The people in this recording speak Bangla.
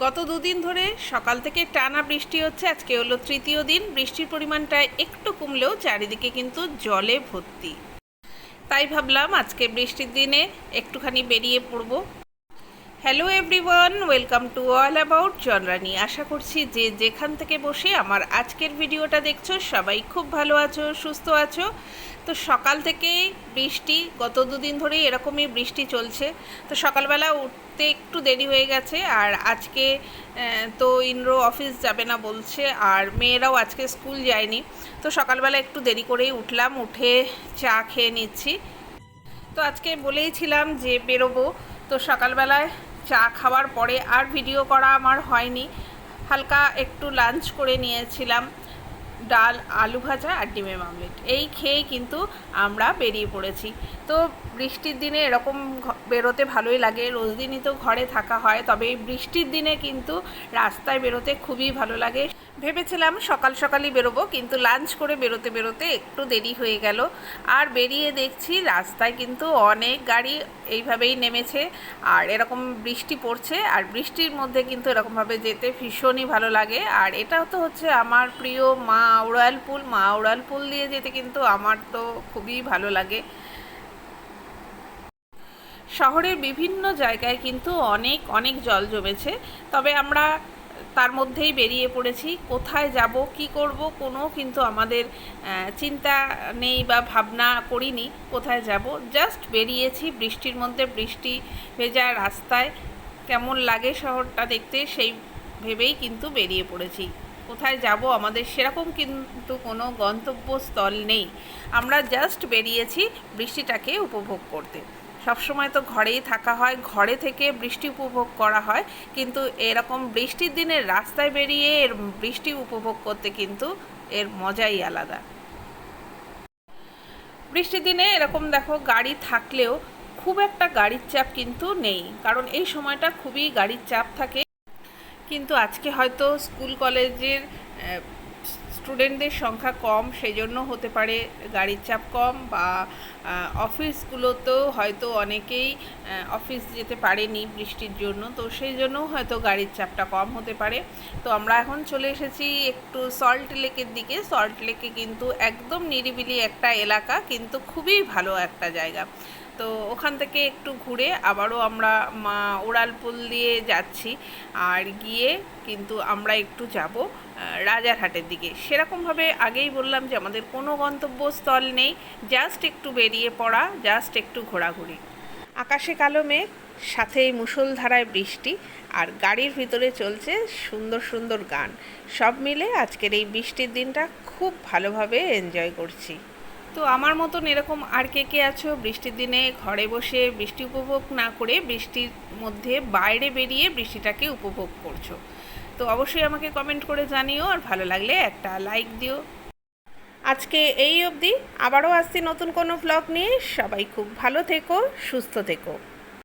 গত দুদিন ধরে সকাল থেকে টানা বৃষ্টি হচ্ছে, আজকে হলো তৃতীয় দিন। বৃষ্টির পরিমাণটা একটু কমলেও চারিদিকে কিন্তু জলে ভর্তি। তাই ভাবলাম আজকে বৃষ্টির দিনে একটুখানি বেরিয়ে পড়ব। Hello everyone welcome to all about Janrani আশা করছি যে যেখান থেকে বসে আমার আজকের ভিডিওটা দেখছ, সবাই খুব ভালো আছো, সুস্থ আছো। তো সকাল থেকেই বৃষ্টি, গত দুদিন ধরেই এরকমই বৃষ্টি চলছে। তো সকালবেলা উঠতে একটু দেরি হয়ে গেছে, আর আজকে তো ইন্দ্র অফিস যাবে না বলছে, আর মেয়েরাও আজকে স্কুল যায়নি। তো সকালবেলা একটু দেরি করেই উঠলাম, উঠে চা খেয়ে নিচ্ছি। তো আজকে বলেইছিলাম যে বেরোবো। তো সকালবেলায় চা খাওয়ার পরে আর ভিডিও করা আমার হয়নি। হালকা একটু লাঞ্চ করে নিয়েছিলাম। ডাল, আলু ভাজা আর ডিমের মামলেট এই খেয়ে কিন্তু আমরা বেরিয়ে পড়েছি। তো বৃষ্টির দিনে এরকম বেরোতে ভালোই লাগে। রোজ দিনই তো ঘরে থাকা হয়, তবে এই বৃষ্টির দিনে কিন্তু রাস্তায় বেরোতে খুবই ভালো লাগে। ভেবেছিলাম সকাল সকালই বেরোবো, কিন্তু লাঞ্চ করে বেরোতে বেরোতে একটু দেরি হয়ে গেল। আর বেরিয়ে দেখছি রাস্তায় কিন্তু অনেক গাড়ি এইভাবেই নেমেছে, আর এরকম বৃষ্টি পড়ছে, আর বৃষ্টির মধ্যে কিন্তু এরকমভাবে যেতে ভীষণই ভালো লাগে। আর এটাও তো হচ্ছে আমার প্রিয় মা উড়াল পুল। মা উড়াল পুল দিয়ে যেতে কিন্তু আমার তো খুবই ভালো লাগে। শহরের বিভিন্ন জায়গায় কিন্তু অনেক অনেক জল জমেছে। তবে আমরা তার মধ্যেই বেরিয়ে পড়েছি। কোথায় যাব, কি করব, কোনো কিন্তু আমাদের চিন্তা নেই বা ভাবনা করিনি কোথায় যাব। জাস্ট বেরিয়েছি, বৃষ্টির মধ্যে বৃষ্টি ভেজা রাস্তায়। কেমন লাগে শহরটা দেখতে সেই ভেবেই কিন্তু বেরিয়ে পড়েছি। কোথায় যাব, আমাদের সেরকম কিন্তু কোনো গন্তব্যস্থল নেই। আমরা জাস্ট বেরিয়েছি বৃষ্টিটাকে উপভোগ করতে। সবসময় তো ঘরেই থাকা হয়, ঘরে থেকে বৃষ্টি উপভোগ করা হয়, কিন্তু এরকম বৃষ্টির দিনে রাস্তায় বেরিয়ে এর বৃষ্টি উপভোগ করতে কিন্তু এর মজাই আলাদা। বৃষ্টির দিনে এরকম দেখো গাড়ি থাকলেও খুব একটা গাড়ির চাপ কিন্তু নেই, কারণ এই সময়টা খুবই গাড়ির চাপ থাকে। কিন্তু আজকে হয়তো স্কুল, কলেজের স্টুডেন্টদের সংখ্যা কম সেই জন্য হতে পারে গাড়ির চাপ কম বা অফিসগুলোতেও হয়তো অনেকেই অফিস যেতে পারেনি বৃষ্টির জন্য, তো সেই জন্য হয়তো গাড়ির চাপটা কম হতে পারে। তো আমরা এখন চলে এসেছি একটু সল্ট লেকের দিকে। সল্ট লেকে কিন্তু একদম নিরিবিলি একটা এলাকা, কিন্তু খুবই ভালো একটা জায়গা। তো ওখান থেকে একটু ঘুরে আবারও আমরা মা উড়ালপুল দিয়ে যাচ্ছি। আর গিয়ে কিন্তু আমরা একটু যাব। রাজারহাটের দিকে। সেরকমভাবে আগেই বললাম যে আমাদের কোনো গন্তব্যস্থল নেই জাস্ট একটু বেরিয়ে পড়া জাস্ট একটু ঘোরাঘুরি। আকাশে কালো মেঘ, সাথেই মুষলধারায় বৃষ্টি, আর গাড়ির ভিতরে চলছে সুন্দর সুন্দর গান। সব মিলে আজকের এই বৃষ্টির দিনটা খুব ভালোভাবে এনজয় করছি। তো আমার মতন এরকম আর কে কে আছো, বৃষ্টির দিনে ঘরে বসে বৃষ্টি উপভোগ না করে বৃষ্টির মধ্যে বাইরে বেরিয়ে বৃষ্টিটাকে উপভোগ করছ? তো অবশ্যই আমাকে কমেন্ট করে জানিও আর ভালো লাগলে একটা লাইক দিও। আজকে এই অবধি, আবারও আসছি নতুন কোনো ব্লগ নিয়ে। সবাই খুব ভালো থেকো, সুস্থ থেকো।